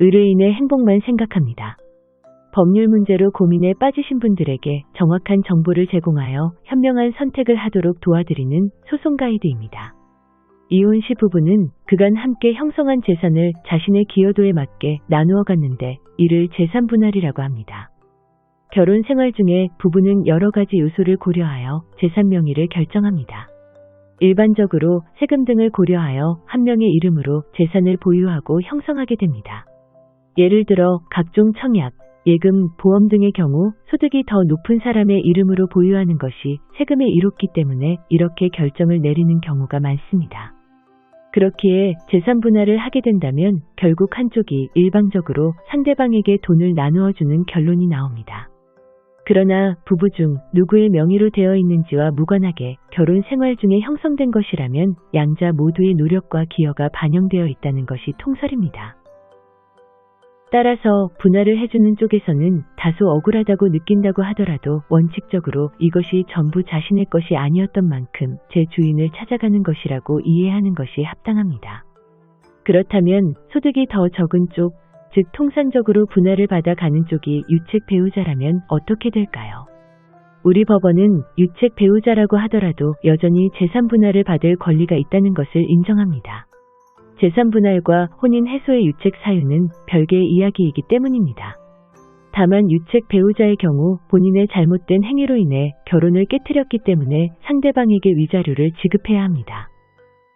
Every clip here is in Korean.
의뢰인의 행복만 생각합니다. 법률 문제로 고민에 빠지신 분들에게 정확한 정보를 제공하여 현명한 선택을 하도록 도와드리는 소송 가이드입니다. 이혼 시 부부는 그간 함께 형성한 재산을 자신의 기여도에 맞게 나누어 갔는데 이를 재산 분할이라고 합니다. 결혼 생활 중에 부부는 여러 가지 요소를 고려하여 재산 명의를 결정합니다. 일반적으로 세금 등을 고려하여 한 명의 이름으로 재산을 보유하고 형성하게 됩니다. 예를 들어 각종 청약, 예금, 보험 등의 경우 소득이 더 높은 사람의 이름으로 보유하는 것이 세금에 이롭기 때문에 이렇게 결정을 내리는 경우가 많습니다. 그렇기에 재산 분할을 하게 된다면 결국 한쪽이 일방적으로 상대방에게 돈을 나누어 주는 결론이 나옵니다. 그러나 부부 중 누구의 명의로 되어 있는지와 무관하게 결혼 생활 중에 형성된 것이라면 양자 모두의 노력과 기여가 반영되어 있다는 것이 통설입니다. 따라서 분할을 해주는 쪽에서는 다소 억울하다고 느낀다고 하더라도 원칙적으로 이것이 전부 자신의 것이 아니었던 만큼 제 주인을 찾아가는 것이라고 이해하는 것이 합당합니다. 그렇다면 소득이 더 적은 쪽, 즉 통상적으로 분할을 받아 가는 쪽이 유책 배우자라면 어떻게 될까요? 우리 법원은 유책 배우자라고 하더라도 여전히 재산 분할을 받을 권리가 있다는 것을 인정합니다. 재산 분할과 혼인 해소의 유책 사유는 별개의 이야기이기 때문입니다. 다만 유책 배우자의 경우 본인의 잘못된 행위로 인해 결혼을 깨뜨렸기 때문에 상대방에게 위자료를 지급해야 합니다.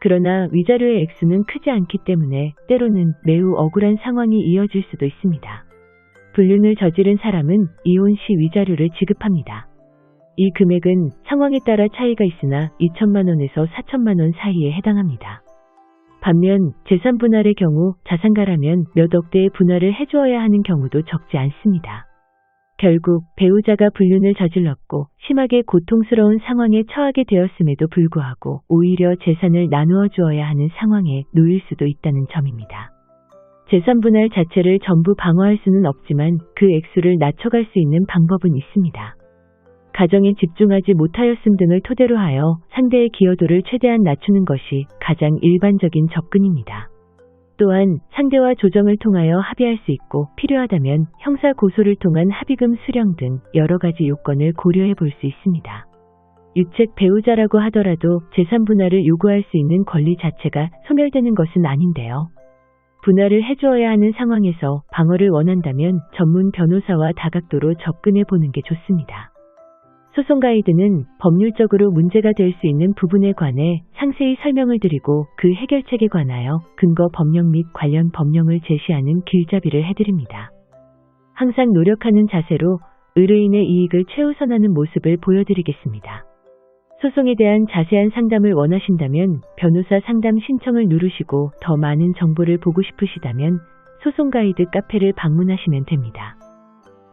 그러나 위자료의 액수는 크지 않기 때문에 때로는 매우 억울한 상황이 이어질 수도 있습니다. 불륜을 저지른 사람은 이혼 시 위자료를 지급합니다. 이 금액은 상황에 따라 차이가 있으나 2천만 원에서 4천만 원 사이에 해당합니다. 반면 재산 분할의 경우 자산가라면 몇 억대의 분할을 해주어야 하는 경우도 적지 않습니다. 결국 배우자가 불륜을 저질렀고 심하게 고통스러운 상황에 처하게 되었음에도 불구하고 오히려 재산을 나누어 주어야 하는 상황에 놓일 수도 있다는 점입니다. 재산 분할 자체를 전부 방어할 수는 없지만 그 액수를 낮춰갈 수 있는 방법은 있습니다. 가정에 집중하지 못하였음 등을 토대로 하여 상대의 기여도를 최대한 낮추는 것이 가장 일반적인 접근입니다. 또한 상대와 조정을 통하여 합의할 수 있고 필요하다면 형사 고소를 통한 합의금 수령 등 여러 가지 요건을 고려해 볼 수 있습니다. 유책 배우자라고 하더라도 재산 분할을 요구할 수 있는 권리 자체가 소멸되는 것은 아닌데요. 분할을 해주어야 하는 상황에서 방어를 원한다면 전문 변호사와 다각도로 접근해 보는 게 좋습니다. 소송 가이드는 법률적으로 문제가 될 수 있는 부분에 관해 상세히 설명을 드리고 그 해결책에 관하여 근거 법령 및 관련 법령을 제시하는 길잡이를 해드립니다. 항상 노력하는 자세로 의뢰인의 이익을 최우선하는 모습을 보여드리겠습니다. 소송에 대한 자세한 상담을 원하신다면 변호사 상담 신청을 누르시고 더 많은 정보를 보고 싶으시다면 소송 가이드 카페를 방문하시면 됩니다.